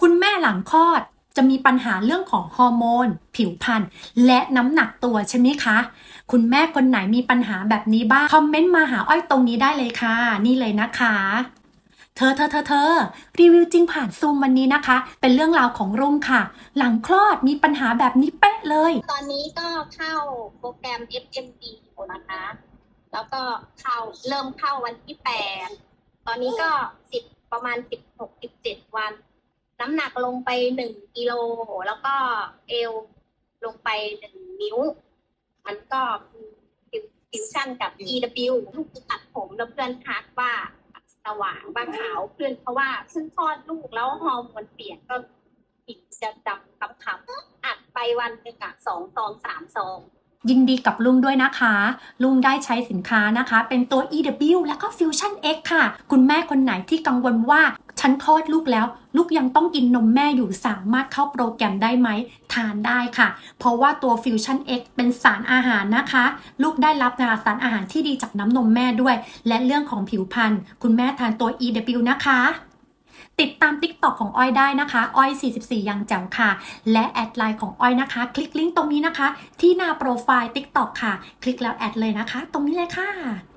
คุณแม่หลังคลอดจะมีปัญหาเรื่องของฮอร์โมน ผิวพรรณและน้ำหนักตัวใช่ไหมคะ คุณแม่คนไหนมีปัญหาแบบนี้บ้าง คอมเมนต์มาหาอ้อยตรงนี้ได้เลยค่ะ นี่เลยนะคะ เธอเธอเธอเธอรีวิวจริงผ่านซูมวันนี้นะคะ เป็นเรื่องราวของรุ่งค่ะ หลังคลอดมีปัญหาแบบนี้เป๊ะเลย ตอนนี้ก็เข้าโปรแกรม FMD นะคะ แล้วก็เข้าเริ่มเข้าวันที่แปดตอนนี้ก็สิบประมาณสิบหกสิบเจ็ดวัน น้ำหนักลงไปหนึ่งกิโลแล้วก็เอวลงไปหนึ่งนิ้ว มันก็ฟิวฟิวชั่นกับ EW ลูกตัดผมแล้วเพื่อนทักว่าสว่างบ้างขาวขึ้นเพราะว่าเพิ่งคลอดลูกแล้วฮอร์โมนเปลี่ยนก็ผิวจะดำคล้ำอัดไปวันหนึ่งอะสองซองสามซองยินดีกับลุงด้วยนะคะ ลุงได้ใช้สินค้านะคะ เป็นตัว EW แล้วก็ Fusion X ค่ะ คุณแม่คนไหนที่กังวลว่า ฉันคลอดลูกแล้ว ลูกยังต้องกินนมแม่อยู่สามารถเข้าโปรแกรมได้ไหม ทานได้ค่ะ เพราะว่าตัว Fusion X เป็นสารอาหารนะคะ ลูกได้รับนะคะสารอาหารที่ดีจากน้ำนมแม่ด้วย และเรื่องของผิวพรรณคุณแม่ทานตัว EW นะคะติดตาม TikTok ของอ้อยได้นะคะ อ้อย 44 ยังแจ๋วค่ะ และแอดไลน์ของอ้อยนะคะ คลิกลิงก์ตรงนี้นะคะ ที่หน้าโปรไฟล์ TikTok ค่ะ คลิกแล้วแอดเลยนะคะ ตรงนี้เลยค่ะ